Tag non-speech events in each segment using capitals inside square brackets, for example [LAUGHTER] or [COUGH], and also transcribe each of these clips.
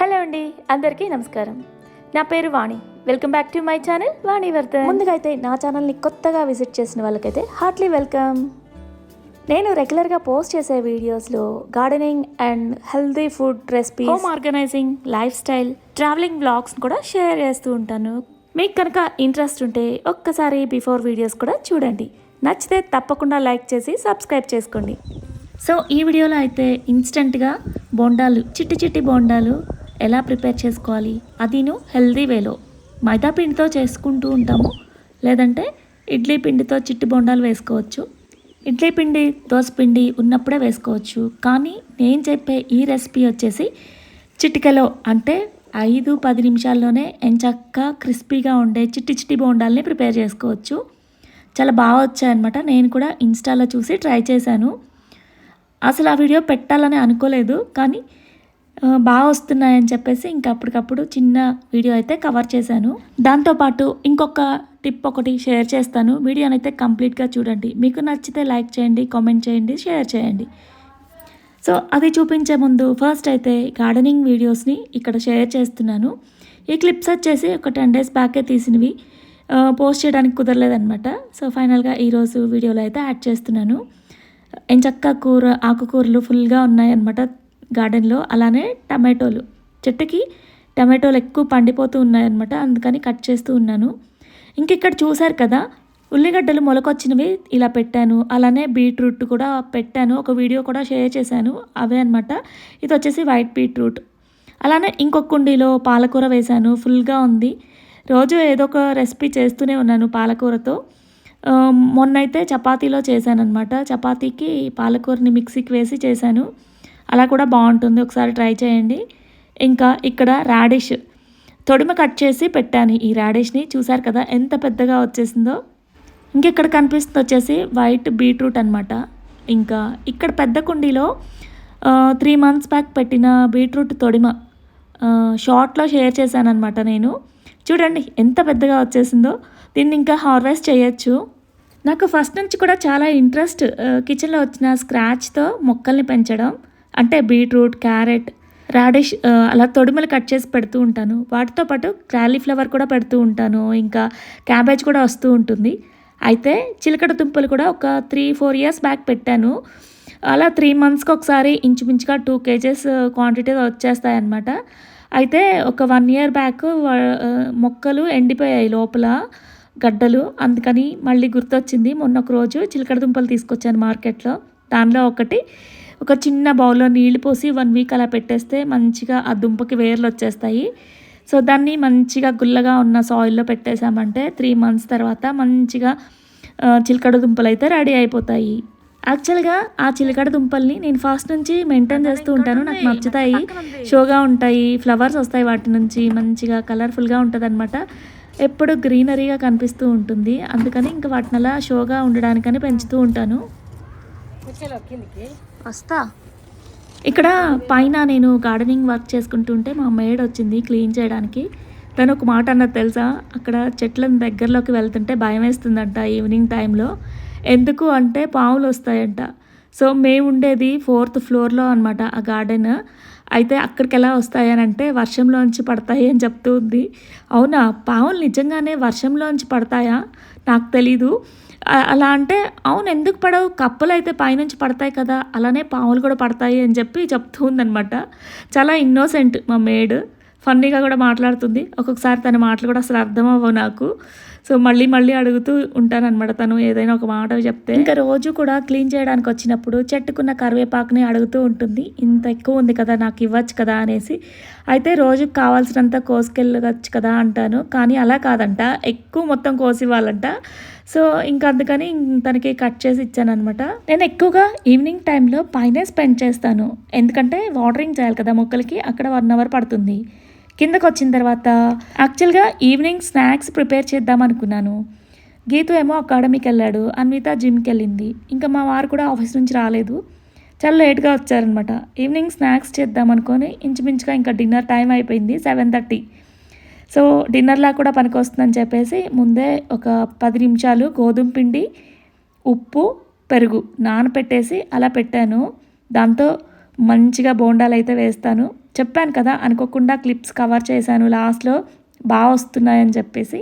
Hello అండి అందరికీ నమస్కారం. నా పేరు Vani. Welcome back to my channel Vani Vardhan. ముందుగా అయితే నా ఛానల్ని కొత్తగా విజిట్ చేసిన వాళ్ళకైతే హార్ట్లీ వెల్కమ్. నేను రెగ్యులర్గా పోస్ట్ చేసే వీడియోస్లో gardening and healthy food recipe home organising lifestyle travelling blogs కూడా షేర్ చేస్తూ ఉంటాను. మీకు కనుక ఇంట్రెస్ట్ ఉంటే ఒక్కసారి బిఫోర్ వీడియోస్ కూడా చూడండి. నచ్చితే తప్పకుండా లైక్ చేసి సబ్స్క్రైబ్ చేసుకోండి. సో ఈ వీడియోలో అయితే ఇన్స్టెంట్గా బోండాలు చిట్టి చిట్టి బోండాలు ఎలా ప్రిపేర్ చేసుకోవాలి? అదిను హెల్దీ వేలో. మైదా పిండితో చేసుకుంటూ ఉంటాము. లేదంటే ఇడ్లీ పిండితో చిట్టి బోండాలు వేసుకోవచ్చు. ఇడ్లీ పిండి దోశ పిండి ఉన్నప్పుడే వేసుకోవచ్చు. కానీ నేను చెప్పే ఈ రెసిపీ వచ్చేసి చిటికలో అంటే ఐదు పది నిమిషాల్లోనే ఎంచక్క క్రిస్పీగా ఉండే చిట్టి చిట్టి బోండాల్ని ప్రిపేర్ చేసుకోవచ్చు. చాలా బాగా వచ్చాయన్నమాట. నేను కూడా ఇన్స్టాలో చూసి ట్రై చేశాను. అసలు ఆ వీడియో పెట్టాలని అనుకోలేదు. కానీ బాగా వస్తున్నాయని చెప్పేసి ఇంకా అప్పటికప్పుడు చిన్న వీడియో అయితే కవర్ చేశాను. దాంతోపాటు ఇంకొక టిప్ ఒకటి షేర్ చేస్తాను. వీడియోని అయితే కంప్లీట్గా చూడండి. మీకు నచ్చితే లైక్ చేయండి కామెంట్ చేయండి షేర్ చేయండి. సో అది చూపించే ముందు ఫస్ట్ అయితే గార్డెనింగ్ వీడియోస్ని ఇక్కడ షేర్ చేస్తున్నాను. ఈ క్లిప్స్ వచ్చేసి ఒక టెన్ డేస్ బ్యాకే తీసినవి. పోస్ట్ చేయడానికి కుదరలేదనమాట సో ఫైనల్గా ఈరోజు వీడియోలో అయితే యాడ్ చేస్తున్నాను. ఎంచక్క కూర ఆకుకూరలు ఫుల్గా ఉన్నాయన్నమాట. గార్డెన్లో అలానే టమాటోలు. చెట్టుకి టమాటోలు ఎక్కువ పండిపోతూ ఉన్నాయన్నమాట. అందుకని కట్ చేస్తూ ఉన్నాను. ఇంక ఇక్కడ చూశారు కదా ఉల్లిగడ్డలు మొలకొచ్చినవి ఇలా పెట్టాను. అలానే బీట్రూట్ కూడా పెట్టాను. ఒక వీడియో కూడా షేర్ చేశాను. అవే అనమాట ఇది వచ్చేసి వైట్ బీట్రూట్. అలానే ఇంకొక కుండీలో పాలకూర వేశాను. ఫుల్గా ఉంది. రోజు ఏదో ఒక రెసిపీ చేస్తూనే ఉన్నాను పాలకూరతో. మొన్నైతే చపాతీలో చేశాను అనమాట చపాతీకి పాలకూరని మిక్సీకి వేసి చేశాను. అలా కూడా బాగుంటుంది. ఒకసారి ట్రై చేయండి. ఇంకా ఇక్కడ రాడిష్. తొడిమ కట్ చేసి పెట్టాను ఈ రాడిష్ని. చూసారు కదా ఎంత పెద్దగా వచ్చేసిందో. ఇంకెక్కడ కనిపిస్తుంది వచ్చేసి వైట్ బీట్రూట్ అనమాట ఇంకా ఇక్కడ పెద్ద కుండీలో త్రీ మంత్స్ బ్యాక్ పెట్టిన బీట్రూట్ తొడిమ షార్ట్లో షేర్ చేశాను అనమాట నేను. చూడండి ఎంత పెద్దగా వచ్చేసిందో. దీన్ని ఇంకా హార్వెస్ట్ చేయొచ్చు. నాకు ఫస్ట్ నుంచి కూడా చాలా ఇంట్రెస్ట్ కిచెన్లో వచ్చిన స్క్రాచ్తో మొక్కల్ని పెంచడం. అంటే బీట్రూట్ క్యారెట్ రాడిష్ అలా తొడిమలు కట్ చేసి పెడుతూ ఉంటాను. వాటితో పాటు క్యాలీఫ్లవర్ కూడా పెడుతూ ఉంటాను. ఇంకా క్యాబేజ్ కూడా వస్తూ ఉంటుంది. అయితే చిలకడ దుంపలు కూడా ఒక త్రీ ఫోర్ ఇయర్స్ బ్యాక్ పెట్టాను. అలా త్రీ మంత్స్కి ఒకసారి ఇంచుమించుగా టూ కేజెస్ క్వాంటిటీ వచ్చేస్తాయన్నమాట. అయితే ఒక వన్ ఇయర్ బ్యాక్ మొక్కలు ఎండిపోయాయి లోపల గడ్డలు. అందుకని మళ్ళీ గుర్తొచ్చింది మొన్న ఒక రోజు చిలకడ దుంపలు తీసుకొచ్చాను మార్కెట్లో. దానిలో ఒకటి ఒక చిన్న బౌల్లో నీళ్ళు పోసి వన్ వీక్ అలా పెట్టేస్తే మంచిగా ఆ దుంపకి వేర్లు వచ్చేస్తాయి. సో దాన్ని మంచిగా గుల్లగా ఉన్న సాయిల్లో పెట్టేశామంటే త్రీ మంత్స్ తర్వాత మంచిగా చిలకడ దుంపలు అయితే రెడీ అయిపోతాయి. యాక్చువల్గా ఆ చిలకడ దుంపల్ని నేను ఫస్ట్ నుంచి మెయింటైన్ చేస్తూ ఉంటాను. నాకు నచ్చుతాయి. షోగా ఉంటాయి. ఫ్లవర్స్ వస్తాయి వాటి నుంచి. మంచిగా కలర్ఫుల్గా ఉంటుంది అనమాట ఎప్పుడు గ్రీనరీగా కనిపిస్తూ ఉంటుంది. అందుకని ఇంకా వాటిని అలా షోగా ఉండడానికని పెంచుతూ ఉంటాను. వస్తా. ఇక్కడ పైన నేను గార్డెనింగ్ వర్క్ చేసుకుంటుంటే మా మేడ్ వచ్చింది క్లీన్ చేయడానికి. తను ఒక మాట అన్నది తెలుసా? అక్కడ చెట్లను దగ్గరలోకి వెళ్తుంటే భయం వేస్తుందంట ఈవినింగ్ టైంలో. ఎందుకు అంటే పాములు వస్తాయంట. సో మేము ఉండేది ఫోర్త్ ఫ్లోర్లో అనమాట ఆ గార్డెన్. అయితే అక్కడికి ఎలా వస్తాయని అంటే వర్షంలోంచి పడతాయి అని చెప్తూ ఉంది. అవునా? పాములు నిజంగానే వర్షంలోంచి పడతాయా? నాకు తెలీదు. అలా అంటే అవును ఎందుకు పడవు? కప్పలు అయితే పైనుంచి పడతాయి కదా అలానే పాములు కూడా పడతాయి అని చెప్పి చెప్తూ ఉందనమాట చాలా ఇన్నోసెంట్ మా మేడ్. ఫన్నీగా కూడా మాట్లాడుతుంది. ఒక్కొక్కసారి తన మాటలు కూడా అసలు అర్థం అవ్వవు నాకు. సో మళ్ళీ మళ్ళీ అడుగుతూ ఉంటానన్నమాట తను ఏదైనా ఒక మాట చెప్తే. ఇంకా రోజు కూడా క్లీన్ చేయడానికి వచ్చినప్పుడు చెట్టుకున్న కరివేపాకుని అడుగుతూ ఉంటుంది. ఇంత ఎక్కువ ఉంది కదా నాకు ఇవ్వచ్చు కదా అనేసి. అయితే రోజుకి కావాల్సినంత కోసుకెళ్ళవచ్చు కదా అంటాను. కానీ అలా కాదంట. ఎక్కువ మొత్తం కోసి ఇవ్వాలంట. సో ఇంకా అందుకని తనకి కట్ చేసి ఇచ్చాను అనమాట నేను ఎక్కువగా ఈవినింగ్ టైంలో పైనే స్పెండ్ చేస్తాను. ఎందుకంటే వాటరింగ్ చేయాలి కదా మొక్కలకి అక్కడ వన్ అవర్ పడుతుంది. కిందకు వచ్చిన తర్వాత యాక్చువల్గా ఈవినింగ్ స్నాక్స్ ప్రిపేర్ చేద్దాం అనుకున్నాను. గీతు ఏమో అకాడమీకి వెళ్ళాడు అన్విత జిమ్కి వెళ్ళింది. ఇంకా మా వారు కూడా ఆఫీస్ నుంచి రాలేదు. చాలా లేట్గా వచ్చారనమాట ఈవినింగ్ స్నాక్స్ చేద్దాం అనుకొని ఇంచుమించుగా ఇంకా డిన్నర్ టైం అయిపోయింది సెవెన్ థర్టీ. సో డిన్నర్లా కూడా పనికొస్తుందని చెప్పేసి ముందే ఒక పది నిమిషాలు గోధుమ పిండి ఉప్పు పెరుగు నానపెట్టేసి అలా పెట్టాను. దాంతో మంచిగా బోండాలు అయితే వేస్తాను. చెప్పాను కదా అనుకోకుండా క్లిప్స్ కవర్ చేశాను. లాస్ట్లో బాగా వస్తున్నాయని చెప్పేసి.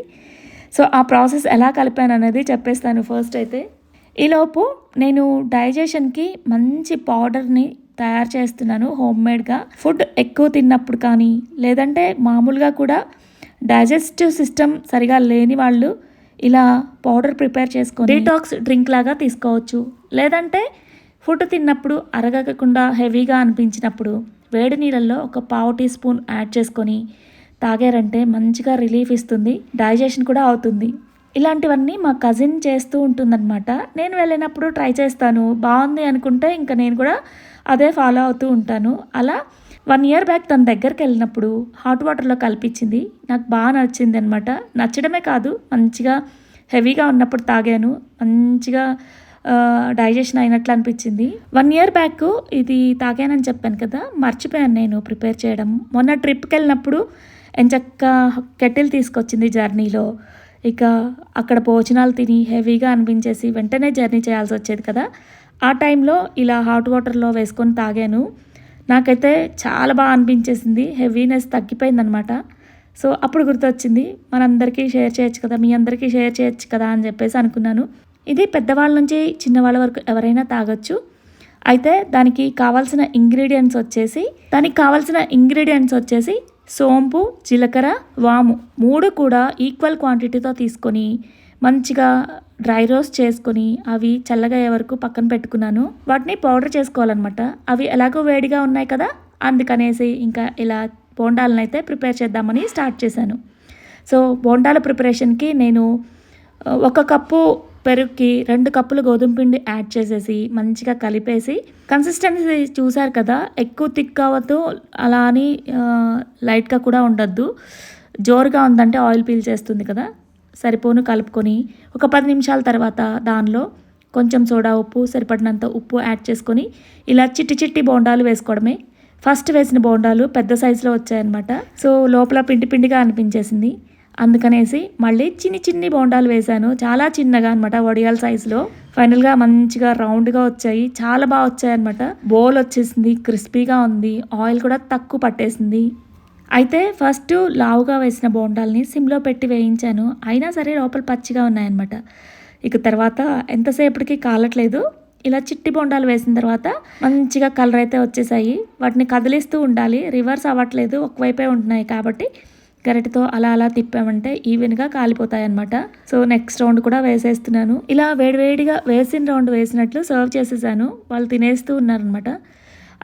సో ఆ ప్రాసెస్ ఎలా కలిపాను అనేది చెప్పేస్తాను ఫస్ట్ అయితే. ఈలోపు నేను డైజెషన్కి మంచి పౌడర్ని తయారు చేస్తున్నాను హోమ్ మేడ్గా ఫుడ్ ఎక్కువ తిన్నప్పుడు కానీ లేదంటే మామూలుగా కూడా డైజెస్టివ్ సిస్టమ్ సరిగా లేని వాళ్ళు ఇలా పౌడర్ ప్రిపేర్ చేసుకొని డీటాక్స్ డ్రింక్ లాగా తీసుకోవచ్చు. లేదంటే ఫుడ్ తిన్నప్పుడు అరగకుండా హెవీగా అనిపించినప్పుడు వేడి నీళ్ళల్లో ఒక పావు టీ స్పూన్ యాడ్ చేసుకొని తాగారంటే మంచిగా రిలీఫ్ ఇస్తుంది డైజెషన్ కూడా అవుతుంది. ఇలాంటివన్నీ మా కజిన్ చేస్తూ ఉంటుందన్నమాట. నేను వెళ్ళినప్పుడు ట్రై చేస్తాను బాగుంది అనుకుంటే ఇంకా నేను కూడా అదే ఫాలో అవుతూ ఉంటాను. అలా వన్ ఇయర్ బ్యాక్ తన దగ్గరికి వెళ్ళినప్పుడు హాట్ వాటర్లో కల్పించింది. నాకు బాగా నచ్చింది అనమాట నచ్చడమే కాదు మంచిగా హెవీగా ఉన్నప్పుడు తాగాను. మంచిగా డైజెషన్ అయినట్లు అనిపించింది. వన్ ఇయర్ బ్యాక్ ఇది తాగానని చెప్పాను కదా మర్చిపోయాను నేను ప్రిపేర్ చేయడం. మొన్న ట్రిప్కి వెళ్ళినప్పుడు ఎంచక్క కెటిల్ తీసుకొచ్చింది జర్నీలో. ఇక అక్కడ భోజనాలు తిని హెవీగా అనిపించేసి వెంటనే జర్నీ చేయాల్సి వచ్చేది కదా. ఆ టైంలో ఇలా హాట్ వాటర్లో వేసుకొని తాగాను. నాకైతే చాలా బాగా అనిపించేసింది. హెవీనెస్ తగ్గిపోయిందనమాట సో అప్పుడు గుర్తొచ్చింది మనందరికీ షేర్ చేయొచ్చు కదా మీ అందరికీ షేర్ చేయొచ్చు కదా అని చెప్పేసి అనుకున్నాను. ఇది పెద్దవాళ్ళ నుంచి చిన్నవాళ్ళ వరకు ఎవరైనా తాగొచ్చు. అయితే దానికి కావాల్సిన ఇంగ్రీడియంట్స్ వచ్చేసి దానికి కావాల్సిన ఇంగ్రీడియంట్స్ వచ్చేసి సోంపు జీలకర్ర వాము. మూడు కూడా ఈక్వల్ క్వాంటిటీతో తీసుకొని మంచిగా డ్రై రోస్ట్ చేసుకొని అవి చల్లగయ్యే వరకు పక్కన పెట్టుకున్నాను. వాటిని పౌడర్ చేసుకోవాలన్నమాట. అవి ఎలాగో వేడిగా ఉన్నాయి కదా అందుకనేసి ఇంకా ఇలా బోండాలను అయితే ప్రిపేర్ చేద్దామని స్టార్ట్ చేశాను. సో బోండాల ప్రిపరేషన్కి నేను ఒక కప్పు పెరుగుకి రెండు కప్పులు గోధుమ పిండి యాడ్ చేసేసి మంచిగా కలిపేసి కన్సిస్టెన్సీ చూసారు కదా ఎక్కువ థిక్ అవ్వద్దు అలా అని లైట్గా కూడా ఉండొద్దు. జోరుగా ఉందంటే ఆయిల్ పీల్ చేస్తుంది కదా సరిపోను కలుపుకొని ఒక పది నిమిషాల తర్వాత దానిలో కొంచెం సోడా ఉప్పు సరిపడినంత ఉప్పు యాడ్ చేసుకొని ఇలా చిట్టి చిట్టి బోండాలు వేసుకోవడమే. ఫస్ట్ వేసిన బోండాలు పెద్ద సైజులో వచ్చాయన్నమాట. సో లోపల పిండి పిండిగా అనిపించేసింది. అందుకనేసి మళ్ళీ చిన్ని చిన్ని బోండాలు వేశాను. చాలా చిన్నగా అనమాట వడియాల సైజులో. ఫైనల్గా మంచిగా రౌండ్గా వచ్చాయి. చాలా బాగా వచ్చాయి అనమాట బోల్ వచ్చేసింది క్రిస్పీగా ఉంది. ఆయిల్ కూడా తక్కువ పట్టేసింది. అయితే ఫస్ట్ లావుగా వేసిన బోండాల్ని సిమ్లో పెట్టి వేయించాను. అయినా సరే లోపల పచ్చిగా ఉన్నాయన్నమాట. ఇక తర్వాత ఎంతసేపటికి కాలట్లేదు. ఇలా చిట్టి బొండాలు వేసిన తర్వాత మంచిగా కలర్ అయితే వచ్చేసాయి. వాటిని కదిలిస్తూ ఉండాలి. రివర్స్ అవ్వట్లేదు. ఒకవైపే ఉంటున్నాయి కాబట్టి గరిటతో అలా అలా తిప్పామంటే ఈవెన్గా కాలిపోతాయి అనమాట సో నెక్స్ట్ రౌండ్ కూడా వేసేస్తున్నాను. ఇలా వేడివేడిగా వేసిన రౌండ్ వేసినట్లు సర్వ్ చేసేసాను. వాళ్ళు తినేస్తూ ఉన్నారనమాట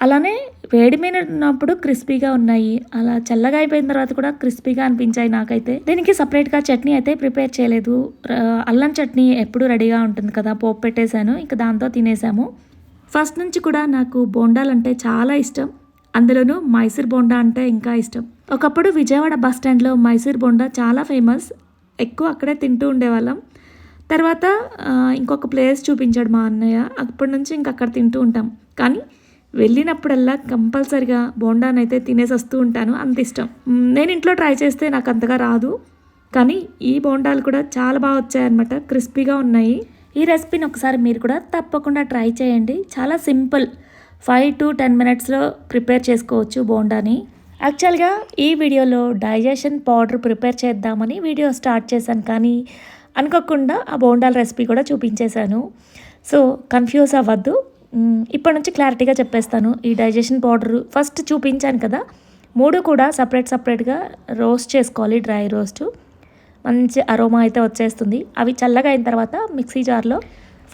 అలానే వేడి మీద ఉన్నప్పుడు క్రిస్పీగా ఉన్నాయి. అలా చల్లగా అయిపోయిన తర్వాత కూడా క్రిస్పీగా అనిపించాయి నాకైతే. దీనికి సపరేట్గా చట్నీ అయితే ప్రిపేర్ చేయలేదు. అల్లం చట్నీ ఎప్పుడు రెడీగా ఉంటుంది కదా పోపు పెట్టేశాను. ఇంకా దాంతో తినేసాము. ఫస్ట్ నుంచి కూడా నాకు బోండాలంటే చాలా ఇష్టం. అందులోనూ మైసూర్ బోండా అంటే ఇంకా ఇష్టం. ఒకప్పుడు విజయవాడ బస్ స్టాండ్లో మైసూర్ బోండా చాలా ఫేమస్. ఎక్కువ అక్కడే తింటూ ఉండేవాళ్ళం. తర్వాత ఇంకొక ప్లేస్ చూపించాడు మా అన్నయ్య. అప్పటి నుంచి ఇంక అక్కడ తింటూ ఉంటాం. కానీ వెళ్ళినప్పుడల్లా కంపల్సరిగా బోండానైతే తినేసి వస్తూ ఉంటాను. అంత ఇష్టం. నేను ఇంట్లో ట్రై చేస్తే నాకు అంతగా రాదు. కానీ ఈ బోండాలు కూడా చాలా బాగా వచ్చాయన్నమాట. క్రిస్పీగా ఉన్నాయి. ఈ రెసిపీని ఒకసారి మీరు కూడా తప్పకుండా ట్రై చేయండి. చాలా సింపుల్. ఫైవ్ టు టెన్ మినిట్స్లో ప్రిపేర్ చేసుకోవచ్చు బోండాని. యాక్చువల్గా ఈ వీడియోలో డైజెషన్ పౌడర్ ప్రిపేర్ చేద్దామని వీడియో స్టార్ట్ చేశాను. కానీ అనుకోకుండా ఆ బోండాల రెసిపీ కూడా చూపించేశాను. సో కన్ఫ్యూజ్ అవ్వద్దు. ఇప్పటి నుంచి క్లారిటీగా చెప్పేస్తాను. ఈ డైజెషన్ పౌడర్ ఫస్ట్ చూపించాను కదా. మూడు కూడా సపరేట్ సపరేట్గా రోస్ట్ చేసుకోవాలి డ్రై రోస్ట్ మంచి అరోమా అయితే వచ్చేస్తుంది. అవి చల్లగా అయిన తర్వాత మిక్సీ జార్లో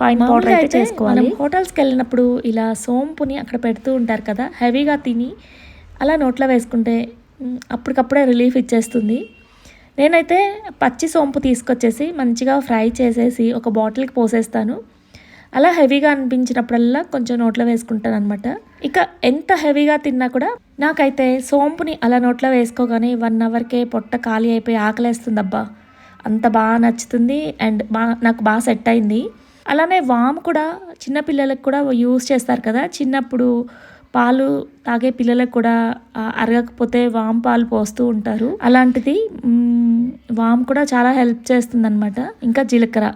ఫైన్ పౌడర్ అయితే చేసుకోవాలి. హోటల్స్కి వెళ్ళినప్పుడు ఇలా సోంపుని అక్కడ పెడుతూ ఉంటారు కదా హెవీగా తిని అలా నోట్లో వేసుకుంటే అప్పటికప్పుడే రిలీఫ్ ఇచ్చేస్తుంది. నేనైతే పచ్చి సోంపు తీసుకొచ్చేసి మంచిగా ఫ్రై చేసేసి ఒక బాటిల్కి పోసేస్తాను. అలా హెవీగా అనిపించినప్పుడల్లా కొంచెం నోట్లో వేసుకుంటాను అనమాట ఇక ఎంత హెవీగా తిన్నా కూడా నాకైతే సోంపుని అలా నోట్లో వేసుకోగానే వన్ అవర్కే పొట్ట ఖాళీ అయిపోయి ఆకలేస్తుంది అబ్బా అంత బాగా నచ్చుతుంది అండ్ బాగా నాకు బాగా సెట్ అయింది. అలానే వామ్ కూడా చిన్నపిల్లలకు కూడా యూస్ చేస్తారు కదా చిన్నప్పుడు పాలు తాగే పిల్లలకు కూడా అరగకపోతే వామ్ పాలు పోస్తూ ఉంటారు. అలాంటిది వామ్ కూడా చాలా హెల్ప్ చేస్తుంది ఇంకా జీలకర్ర.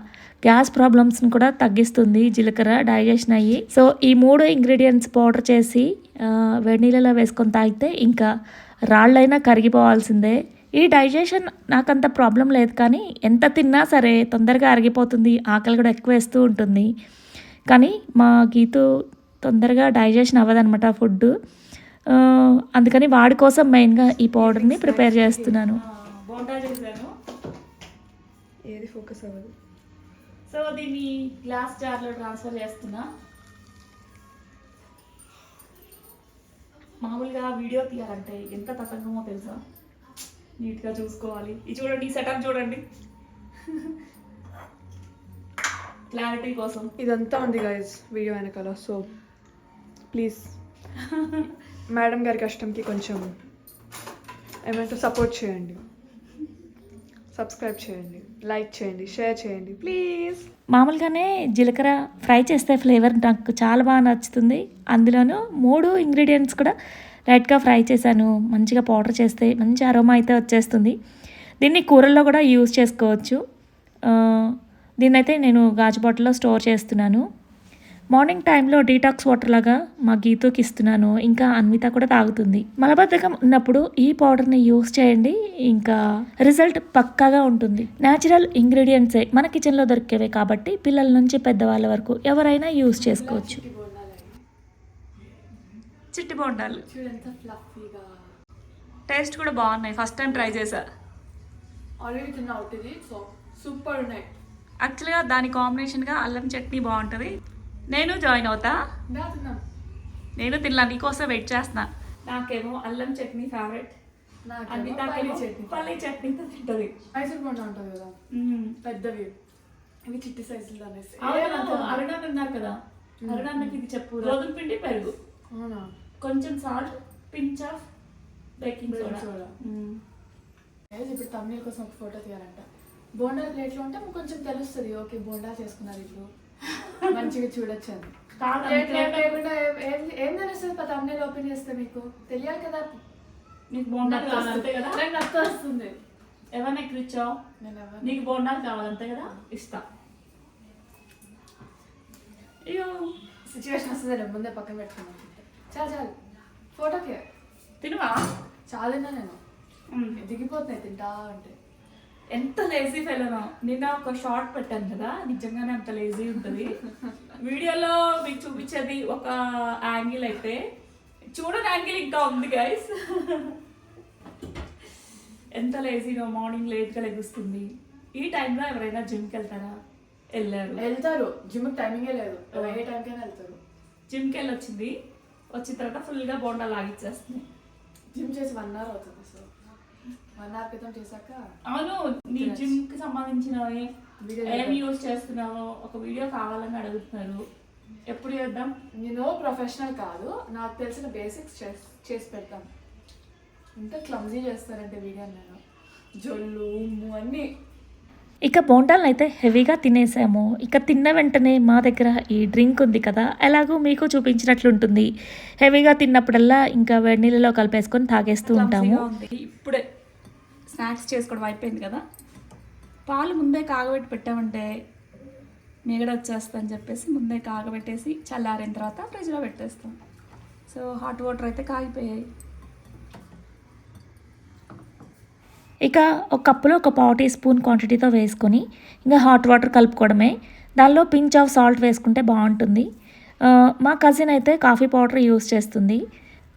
గ్యాస్ ప్రాబ్లమ్స్ని కూడా తగ్గిస్తుంది జీలకర్ర డైజెషన్ అయ్యి. సో ఈ మూడు ఇంగ్రీడియంట్స్ పౌడర్ చేసి ఆ, వేసుకొని తాగితే ఇంకా రాళ్ళైనా కరిగిపోవాల్సిందే. ఈ డైజెషన్ నాకంత ప్రాబ్లం లేదు కానీ ఎంత తిన్నా సరే తొందరగా అరిగిపోతుంది ఆకలి కూడా ఎక్కువ వేస్తూ ఉంటుంది. కానీ మా గీతు తొందరగా డైజెషన్ అవ్వదనమాట ఫుడ్ ఆ, అందుకని వాడి కోసం మెయిన్గా ఈ పౌడర్ని ప్రిపేర్ చేస్తున్నాను. ఏది ఫోకస్ అవ్వదు. సో దీన్ని గ్లాస్ జార్లో ట్రాన్స్ఫర్ చేస్తున్నా. మామూలుగా వీడియో తీయాలంటే ఎంత తతంగమో తెలుసా? నీట్గా చూసుకోవాలి. ఇది చూడండి ఈ సెటప్ చూడండి. [LAUGHS] క్లారిటీ కోసం. ఇదంతా ఉంది గైజ్ వీడియో వెనకాల. So please. మేడం గారి కష్టంకి కొంచెం ఏమంటే సపోర్ట్ చేయండి. సబ్స్క్రైబ్ చేయండి లైక్ చేయండి షేర్ చేయండి ప్లీజ్ మామూలుగానే జీలకర్ర ఫ్రై చేస్తే ఫ్లేవర్ నాకు చాలా బాగా నచ్చుతుంది. అందులోనూ మూడు ఇంగ్రీడియంట్స్ కూడా లైట్గా ఫ్రై చేశాను. మంచిగా పౌడర్ చేస్తే మంచి అరోమా అయితే వచ్చేస్తుంది. దీన్ని కూరల్లో కూడా యూజ్ చేసుకోవచ్చు. దీన్నైతే నేను గాజు బాటిల్లో స్టోర్ చేస్తున్నాను. మార్నింగ్ టైంలో డీటాక్స్ వాటర్ లాగా మా గీతూకి ఇస్తున్నాను. ఇంకా అన్విత కూడా తాగుతుంది. మలబద్ధకం ఉన్నప్పుడు ఈ పౌడర్ని యూస్ చేయండి. ఇంకా రిజల్ట్ పక్కాగా ఉంటుంది. న్యాచురల్ ఇంగ్రీడియంట్సే మన కిచెన్లో దొరికేవే కాబట్టి పిల్లల నుంచి పెద్దవాళ్ళ వరకు ఎవరైనా యూస్ చేసుకోవచ్చు. చిట్టి ఫ్లఫీగా. టేస్ట్ కూడా బాగున్నాయి. ఫస్ట్ టైం ట్రై చేశా. ఆల్రెడీ తిన్నా ఒకటిది సో సూపర్ ఉన్నాయి. యాక్చువల్గా దాని కాంబినేషన్గా అల్లం చట్నీ బాగుంటుంది. నేను జాయిన్ అవుతా? తిన్నాం. నేను తినలా నీకోసం వెయిట్ చేస్తున్నా. నాకేమో అల్లం చట్నీ ఫేవరెట్ పల్లి చట్నీతో తింటది. మైసూర్ బొండ ఉంటుంది కదా? పెద్దవి. ఇవి చిట్టి సైజులు అనేసి. అరుణాన్ని ఉన్నారు కదా? అరుణాన్నకి ఇది చెప్పు. గోధుమ పిండి పెరుగు. అవునా? కొంచెం salt pinch of baking soda ఇప్పుడు తమిళ కోసం ఒక ఫోటో తీయాలంట. బోండా ప్లేట్లో ఉంటే మాకు కొంచెం తెలుస్తుంది. ఓకే బోండా చేసుకున్నారు ఇప్పుడు. మంచిగా చూడొచ్చు. లేకుండా ఏం- తెలుస్తుంది తమిళ ఓపెన్ చేస్తే మీకు? తెలియాలి కదా? నీకు బోండాలు కావాలంతే కదా. నాకు నత్త వస్తుంది ఎవరిని ఎక్కువ ఇచ్చావు నీకు బోండాలు కావాలంతే కదా? ఇస్తా అయ్యో. సిచ్యువేషన్ వస్తుంది ముందే పక్కన పెట్టుకున్నాను చాలు చాలు. ఫోటోకే తినువా? చాలా తిన్నా నేను దిగిపోతున్నాయి తింటా అంటే. ఎంత లేజీ ఫెలోనో నిన్న ఒక షార్ట్ పెట్టాను కదా నిజంగానే అంత లేజీ ఉంటుంది. వీడియోలో మీకు చూపించేది ఒక యాంగిల్ అయితే. చూడని యాంగిల్ ఇంకా ఉంది గైస్ ఎంత లేజీనో మార్నింగ్ లేట్గా లెగుస్తుంది. ఈ టైంలో ఎవరైనా జిమ్కి వెళ్తారా? వెళ్ళారు. వెళ్తారు. జిమ్ టైమింగే లేదు. ఏ టైంకైనా వెళ్తారు. జిమ్కి వెళ్ళి వచ్చింది వచ్చిన తర్వాత ఫుల్గా బోండా లాగిచ్చేస్తుంది. జిమ్ చేసి వన్ అవర్ అవుతుంది. వన్ అవర్ క్రితం చేశాక అవును నీ జిమ్కి సంబంధించినవి వీడియో ఏం యూజ్ చేస్తున్నావో ఒక వీడియో కావాలని అడుగుతున్నారు. ఎప్పుడు చేద్దాం? నేను ప్రొఫెషనల్ కాదు. నాకు తెలిసిన బేసిక్స్ చేసి చేసి పెడతాను ఇంకా క్లమ్జీ చేస్తానంటే వీడియో నేను. జొల్లు ఉమ్ము అన్నీ. ఇక బోండాలను అయితే హెవీగా తినేసాము. ఇక తిన్న వెంటనే మా దగ్గర ఈ డ్రింక్ ఉంది కదా ఎలాగో మీకు చూపించినట్లుంటుంది. హెవీగా తిన్నప్పుడల్లా ఇంకా వేడి నీళ్ళలో కలిపేసుకొని తాగేస్తూ ఉంటాము. ఇప్పుడే. స్నాక్స్ చేసుకోవడం అయిపోయింది కదా. పాలు ముందే కాగబెట్టి పెట్టామంటే మిగడ వచ్చేస్తా అని చెప్పేసి ముందే కాగబెట్టేసి చల్లారిన తర్వాత ఫ్రిడ్జ్లో పెట్టేస్తాం. సో హాట్ వాటర్ అయితే కాగిపోయాయి. ఇక ఒక కప్పులో ఒక పావు టీ స్పూన్ క్వాంటిటీతో వేసుకొని ఇంకా హాట్ వాటర్ కలుపుకోవడమే. దానిలో పించ్ ఆఫ్ సాల్ట్ వేసుకుంటే బాగుంటుంది. మా కజిన్ అయితే కాఫీ పౌడర్ యూస్ చేస్తుంది.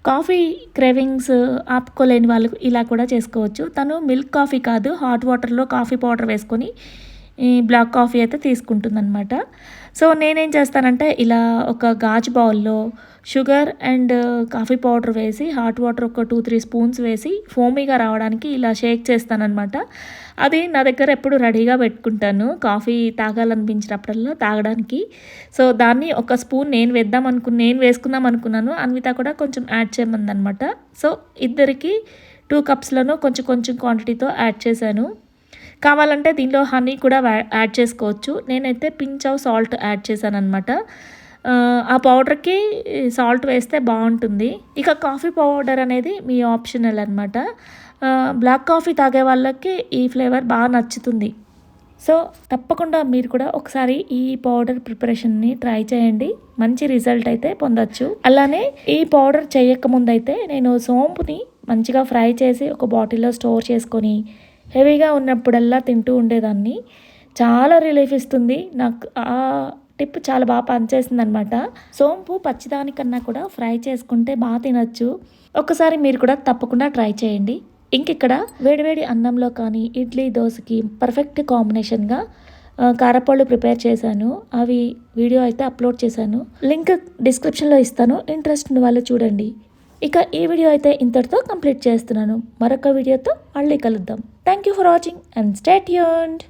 కాఫీ క్రేవింగ్స్ ఆపుకోలేని వాళ్ళు ఇలా కూడా చేసుకోవచ్చు. తను మిల్క్ కాఫీ కాదు హాట్ వాటర్లో కాఫీ పౌడర్ వేసుకొని బ్లాక్ కాఫీ అయితే తీసుకుంటుందన్నమాట. సో నేనేం చేస్తానంటే ఇలా ఒక గాజు బౌల్లో షుగర్ అండ్ కాఫీ పౌడర్ వేసి హాట్ వాటర్ ఒక టూ త్రీ స్పూన్స్ వేసి ఫోమీగా రావడానికి ఇలా షేక్ చేస్తానన్నమాట. అది నా దగ్గర ఎప్పుడు రెడీగా పెట్టుకుంటాను. కాఫీ తాగాలనిపించినప్పుడల్లా తాగడానికి. సో దాన్ని ఒక స్పూన్ నేను వేద్దాం అనుకు నేను వేసుకుందాం అనుకున్నాను అన్విత కూడా కొంచెం యాడ్ చేయమందనమాట సో ఇద్దరికి టూ కప్స్లను కొంచెం కొంచెం క్వాంటిటీతో యాడ్ చేశాను. కావాలంటే దీనిలో హనీ కూడా యాడ్ చేసుకోవచ్చు. నేనైతే పించ్ ఆఫ్ సాల్ట్ యాడ్ చేశాను అనమాట ఆ పౌడర్కి సాల్ట్ వేస్తే బాగుంటుంది. ఇక కాఫీ పౌడర్ అనేది మీ ఆప్షనల్ అనమాట బ్లాక్ కాఫీ తాగే వాళ్ళకి ఈ ఫ్లేవర్ బాగా నచ్చుతుంది. సో తప్పకుండా మీరు కూడా ఒకసారి ఈ పౌడర్ ప్రిపరేషన్ని ట్రై చేయండి. మంచి రిజల్ట్ అయితే పొందొచ్చు. అలానే ఈ పౌడర్ చేయక ముందైతే నేను సోంపుని మంచిగా ఫ్రై చేసి ఒక బాటిల్లో స్టోర్ చేసుకొని హెవీగా ఉన్నప్పుడల్లా తింటూ ఉండేదాన్ని. చాలా రిలీఫ్ ఇస్తుంది. నాకు ఆ టిప్ చాలా బాగా పనిచేసింది అనమాట సోంపు పచ్చిదానికన్నా కూడా ఫ్రై చేసుకుంటే బాగా తినచ్చు. ఒకసారి మీరు కూడా తప్పకుండా ట్రై చేయండి. ఇంకిక్కడ వేడివేడి అన్నంలో కానీ ఇడ్లీ దోశకి పర్ఫెక్ట్ కాంబినేషన్గా కారపళ్ళు ప్రిపేర్ చేశాను. అవి వీడియో అయితే అప్లోడ్ చేశాను. లింక్ డిస్క్రిప్షన్లో ఇస్తాను. ఇంట్రెస్ట్ ఉన్న వాళ్ళు చూడండి. ఇక ఈ వీడియో అయితే ఇంతటితో కంప్లీట్ చేస్తున్నాను. మరొక వీడియోతో మళ్ళీ కలుద్దాం. Thank you for watching and stay tuned.